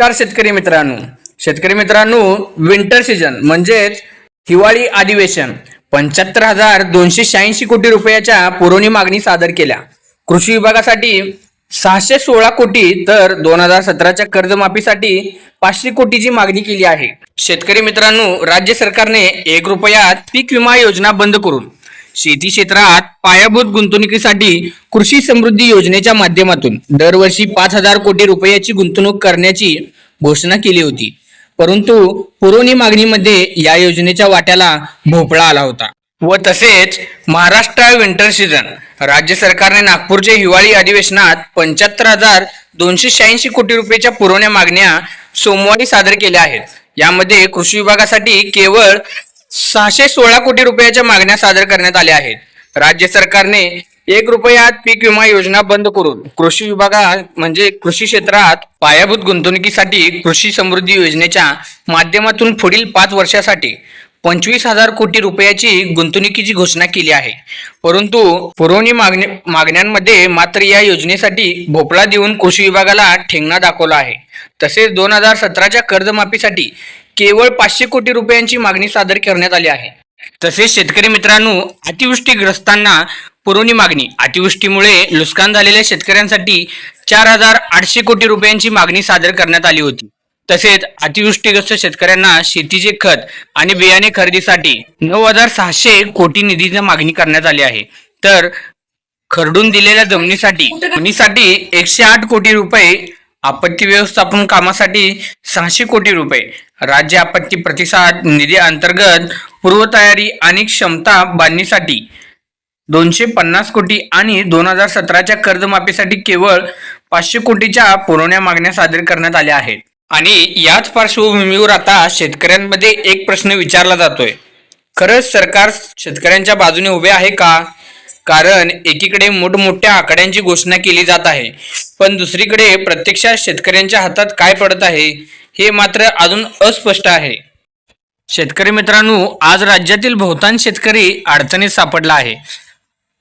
नमस्कार शेतकरी मित्रांनो. शेतकरी मित्रांनो विंटर सीझन म्हणजेच हिवाळी अधिवेशन. पंच्याहत्तर हजार दोनशे शहाऐंशी कोटी रुपयाच्या पुरवणी मागणी सादर केल्या. कृषी विभागासाठी सहाशे सोळा कोटी तर दोन हजार सतराच्या कर्जमाफीसाठी पाचशे कोटीची मागणी केली आहे. शेतकरी मित्रांनो राज्य सरकारने एक रुपयात पीक विमा योजना बंद करून शेती क्षेत्रात पायाभूत गुंतवणुकीसाठी कृषी समृद्धी योजनेच्या माध्यमातून दरवर्षी पाच हजार कोटी रुपयाची गुंतवणूक करण्याची घोषणा केली होती. परंतु पुरवणी मागणीमध्ये या योजनेच्या वाट्याला भोपळा आला होता. व तसेच महाराष्ट्र विंटर सीझन राज्य सरकारने नागपूरच्या हिवाळी अधिवेशनात पंच्याहत्तर हजार दोनशे शहाऐंशी कोटी रुपयाच्या पुरवण्या मागण्या सोमवारी सादर केल्या आहेत. यामध्ये कृषी विभागासाठी केवळ सहाशे सोळा कोटी रुपयाच्या मागण्या सादर करण्यात आल्या आहेत. राज्य सरकारने एक रुपयात पीक विमा योजना बंद करून कृषी विभागा म्हणजे कृषी क्षेत्रात पायाभूत गुंतवणुकीसाठी कृषी समृद्धी योजनेच्या माध्यमातून पुढील पाच वर्षासाठी पंचवीस हजार कोटी रुपयाची गुंतवणुकीची घोषणा केली आहे. परंतु पुरवणी मागणी मागण्यांमध्ये मात्र या योजनेसाठी भोपळा देऊन कृषी विभागाला ठेंगणा दाखवला आहे. तसेच दोन हजार सतराच्या कर्जमाफीसाठी केवळ पाचशे कोटी रुपयांची मागणी सादर करण्यात आली आहे. तसेच शेतकरी मित्रांनो अतिवृष्टीग्रस्तांना पुरवणी मागणी. अतिवृष्टीमुळे नुकसान झालेल्या शेतकऱ्यांसाठी चार हजार आठशे कोटी रुपयांची मागणी सादर करण्यात आली होती. तसेच अतिवृष्टीग्रस्त शेतकऱ्यांना शेतीचे खत आणि बियाणे खरेदीसाठी नऊ हजार सहाशे कोटी निधीची मागणी करण्यात आली आहे. तर खरडून दिलेल्या जमिनीसाठी जमिनीसाठी एकशे आठ कोटी रुपये आपत्ती व्यवस्थापन कामासाठी सहाशे कोटी रुपये राज्य आपत्ती प्रतिसाद निधी अंतर्गत पूर्वतयारी आणि क्षमता बांधणीसाठी दोनशे पन्नास कोटी आणि दोन हजार सतराच्या कर्जमाफीसाठी केवळ पाचशे कोटीच्या पुरवण्या मागण्या सादर करण्यात आल्या आहेत. आणि याच पार्श्वभूमीवर आता शेतकऱ्यांमध्ये एक प्रश्न विचारला जातोय. खरंच सरकार शेतकऱ्यांच्या बाजूने उभे आहे का? कारण एकीकडे मोठमोठ्या आकड्यांची घोषणा केली जात आहे. पण दुसरीकडे प्रत्यक्षात शेतकऱ्यांच्या हातात काय पडत आहे? हे मात्र अजून अस्पष्ट आहे. शेतकरी मित्रांनो आज राज्यातील बहुतांश शेतकरी अडचणीत सापडला आहे.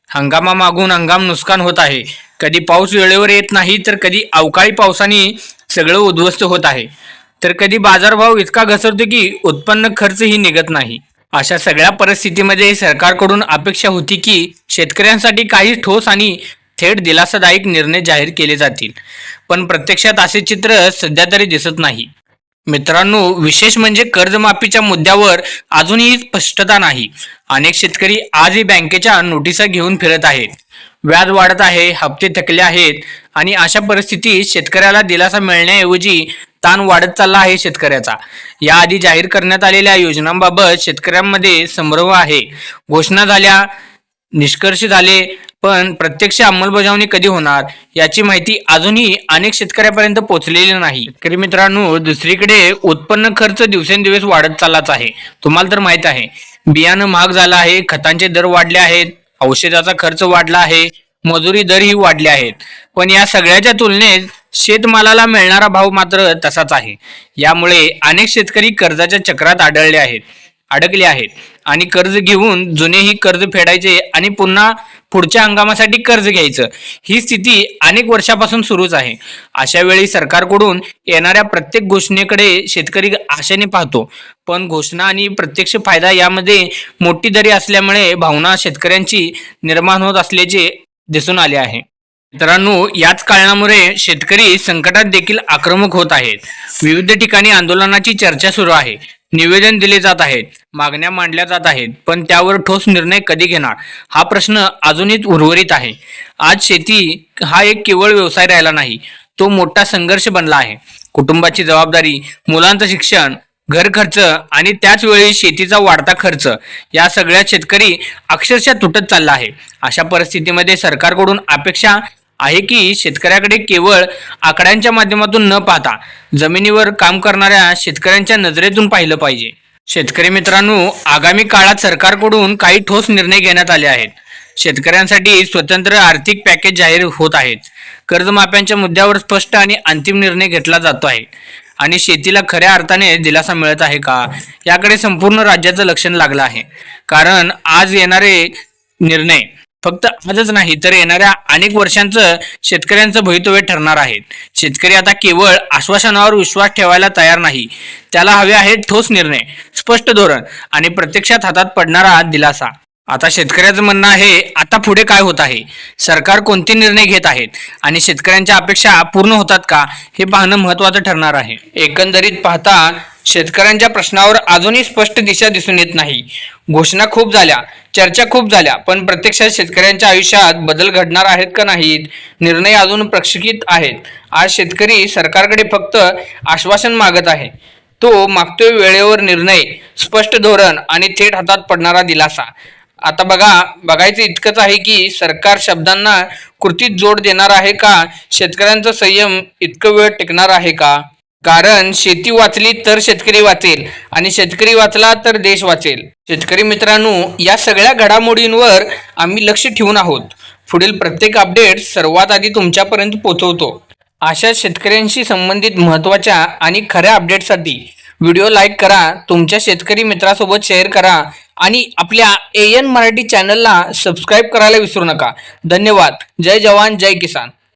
हंगामामागून हंगाम नुकसान होत आहे. कधी पाऊस वेळेवर येत नाही तर कधी अवकाळी पावसाने सगळं उद्ध्वस्त होत आहे. तर कधी बाजारभाव इतका घसरतो की उत्पन्न खर्चही निघत नाही. अशा सगळ्या परिस्थितीमध्ये सरकारकडून अपेक्षा होती की शेतकऱ्यांसाठी काही ठोस आणि थेट दिलासादायक निर्णय जाहीर केले जातील. पण प्रत्यक्षात असे चित्र सध्या तरी दिसत नाही. मित्रांनो विशेष म्हणजे कर्जमाफीच्या मुद्द्यावर अजूनही स्पष्टता नाही. अनेक शेतकरी आजही बँकेच्या नोटिसा घेऊन फिरत आहेत. व्याज वाढत आहे हप्ते थकले आहेत आणि अशा परिस्थितीत शेतकऱ्याला दिलासा मिळण्याऐवजी ताण वाढत चालला आहे शेतकऱ्याचा. याआधी जाहीर करण्यात आलेल्या योजनांबाबत शेतकऱ्यांमध्ये संभ्रम आहे. घोषणा झाल्या निष्कर्ष झाले पण प्रत्यक्ष अंमलबजावणी कधी होणार याची माहिती अजूनही अनेक शेतकऱ्यापर्यंत पोहोचलेली नाही. शेतकरी मित्रांनो दुसरीकडे उत्पन्न खर्च दिवसेंदिवस वाढत चाललाच आहे. तुम्हाला तर माहीत आहे बियाणं महाग झालं आहे खतांचे दर वाढले आहेत औषधाचा खर्च वाढला आहे मजुरी दरही वाढले आहेत. पण या सगळ्याच्या तुलनेत शेतमालाला मिळणारा भाव मात्र तसाच आहे. यामुळे अनेक शेतकरी कर्जाच्या चक्रात आढळले आहेत. अडकले आहेत. आणि कर्ज घेऊन जुनेही कर्ज फेडायचे आणि पुन्हा पुढच्या हंगामासाठी कर्ज घ्यायचं. ही स्थिती अनेक वर्षापासून सुरूच आहे. अशा वेळी सरकारकडून येणाऱ्या प्रत्येक घोषणेकडे शेतकरी आशेने पाहतो. पण घोषणा आणि प्रत्यक्ष फायदा यामध्ये मोठी दरी असल्यामुळे भावना शेतकऱ्यांची निर्माण होत असल्याचे दिसून आले आहे. मित्रांनो याच कारणामुळे शेतकरी संकटात देखील आक्रमक होत आहेत. विविध ठिकाणी आंदोलनाची चर्चा सुरू आहे. निवेदन दिले जात आहेत मागण्या मांडल्या जात आहेत पण त्यावर ठोस निर्णय कधी घेणार? हा प्रश्न अजूनही उर्वरित आहे. आज शेती हा एक केवळ व्यवसाय राहिला नाही तो मोठा संघर्ष बनला आहे. कुटुंबाची जबाबदारी मुलांचं शिक्षण घर खर्च आणि त्याच वेळी शेतीचा वाढता खर्च या सगळ्या शेतकरी अक्षरशः तुटत चालला आहे. अशा परिस्थितीमध्ये सरकारकडून अपेक्षा आहे की शेतकऱ्याकडे केवळ आकड्यांच्या माध्यमातून न पाहता जमिनीवर काम करणाऱ्या शेतकऱ्यांच्या नजरेतून पाहिलं पाहिजे. शेतकरी मित्रांनो आगामी काळात सरकारकडून काही ठोस निर्णय घेण्यात आले आहेत. शेतकऱ्यांसाठी स्वतंत्र आर्थिक पॅकेज जाहीर होत आहेत. कर्जमाफ्यांच्या मुद्द्यावर स्पष्ट आणि अंतिम निर्णय घेतला जातो आहे. आणि शेतीला खऱ्या अर्थाने दिलासा मिळत आहे का? याकडे संपूर्ण राज्याचं लक्ष लागलं आहे. कारण आज येणारे निर्णय फक्त आजच नाही तर येणाऱ्या अनेक वर्षांचं शेतकऱ्यांचं भवितव्य ठरणार आहे. शेतकरी आता केवळ आश्वासनावर विश्वास ठेवायला तयार नाही. त्याला हवे आहेत ठोस निर्णय स्पष्ट धोरण आणि प्रत्यक्षात हातात पडणारा दिलासा. आता शेतकऱ्याचं म्हणणं आहे आता पुढे काय होत आहे? सरकार कोणते निर्णय घेत आहेत? आणि शेतकऱ्यांच्या अपेक्षा पूर्ण होतात का? हे पाहणं महत्त्वाचं ठरणार आहे. एकंदरीत पाहता शेतकऱ्यांच्या प्रश्नावर अजूनही स्पष्ट दिशा दिसून येत नाही. घोषणा खूप झाल्या चर्चा खूप झाल्या पण प्रत्यक्षात शेतकऱ्यांच्या आयुष्यात बदल घडणार आहेत का नाहीत निर्णय अजून प्रक्षिकित आहेत. आज शेतकरी सरकारकडे फक्त आश्वासन मागत आहे. तो मागतोय वेळेवर निर्णय स्पष्ट धोरण आणि थेट हातात पडणारा दिलासा. आता बघा बघायचं इतकंच आहे की सरकार शब्दांना कृतीत जोड देणार आहे का? शेतकऱ्यांचा संयम इतकं वेळ टिकणार आहे का? कारण शेती वाचली तर शेतकरी वाचेल आणि शेतकरी वाचला तर देश वाचेल. शेतकरी मित्रांनो या सगळ्या घडामोडींवर आम्ही लक्ष ठेवून आहोत. पुढील प्रत्येक अपडेट सर्वात आधी तुमच्यापर्यंत पोहोचवतो. अशा शेतकऱ्यांशी संबंधित महत्त्वाच्या आणि खऱ्या अपडेटसाठी व्हिडिओ लाईक करा तुमच्या शेतकरी मित्रासोबत शेअर करा आणि आपल्या ए एन मराठी चॅनलला सबस्क्राईब करायला विसरू नका. धन्यवाद. जय जवान जय किसान.